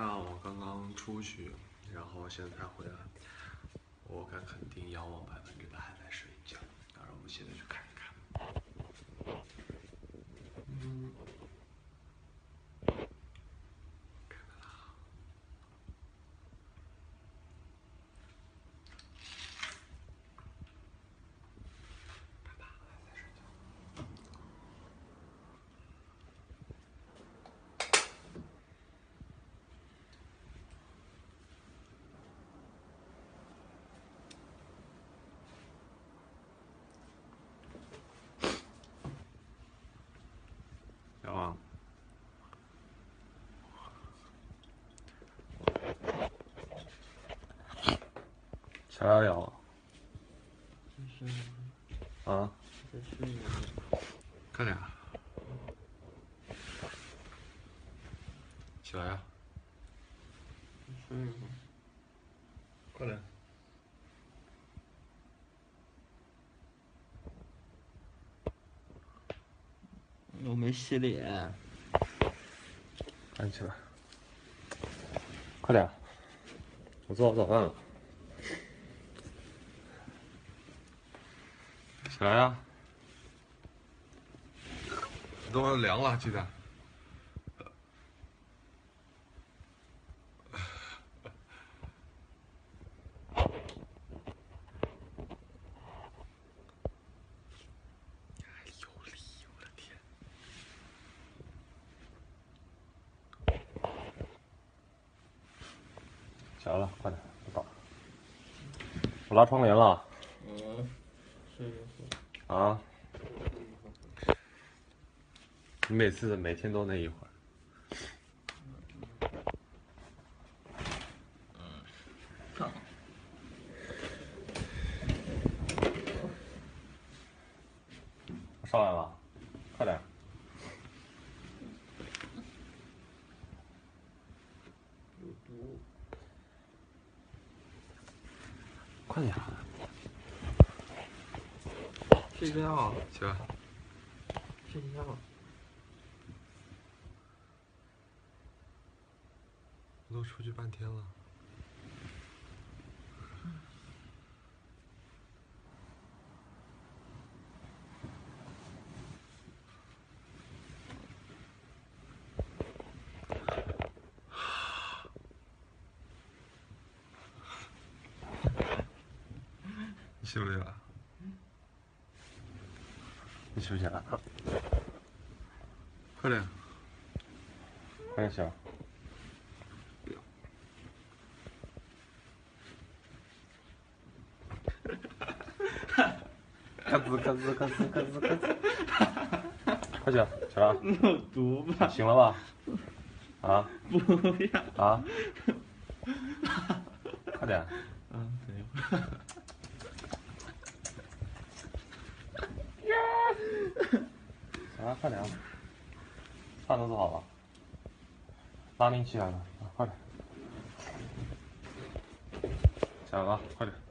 那，我刚刚出去，然后现在才回来。我敢肯定，仰望百分之百还在睡觉。当然，我们现在去看一看。嗯，看看啦。爸爸还在睡觉。小王，小瑶瑶，啊，快点，起来呀！快点。我没洗脸，赶紧起来，快点！我做好早饭了，起来呀！都凉了，记得。哎有理，我的天！起来了，快点，我倒。我拉窗帘了嗯，睡一会儿。啊！你每次每天都那一会儿。我上来了，快点！有毒。快点！睡觉，起来！睡觉。我都出去半天了。你起不起来？你起不起来？快点！快点起来！咔吱咔吱咔吱咔吱咔吱，快起来，起来，有毒吧？醒了吧？啊不要。啊！快点！嗯，等一会儿。啊，快点啊！饭都做好了，拉面起来了，快点！起来了，快点！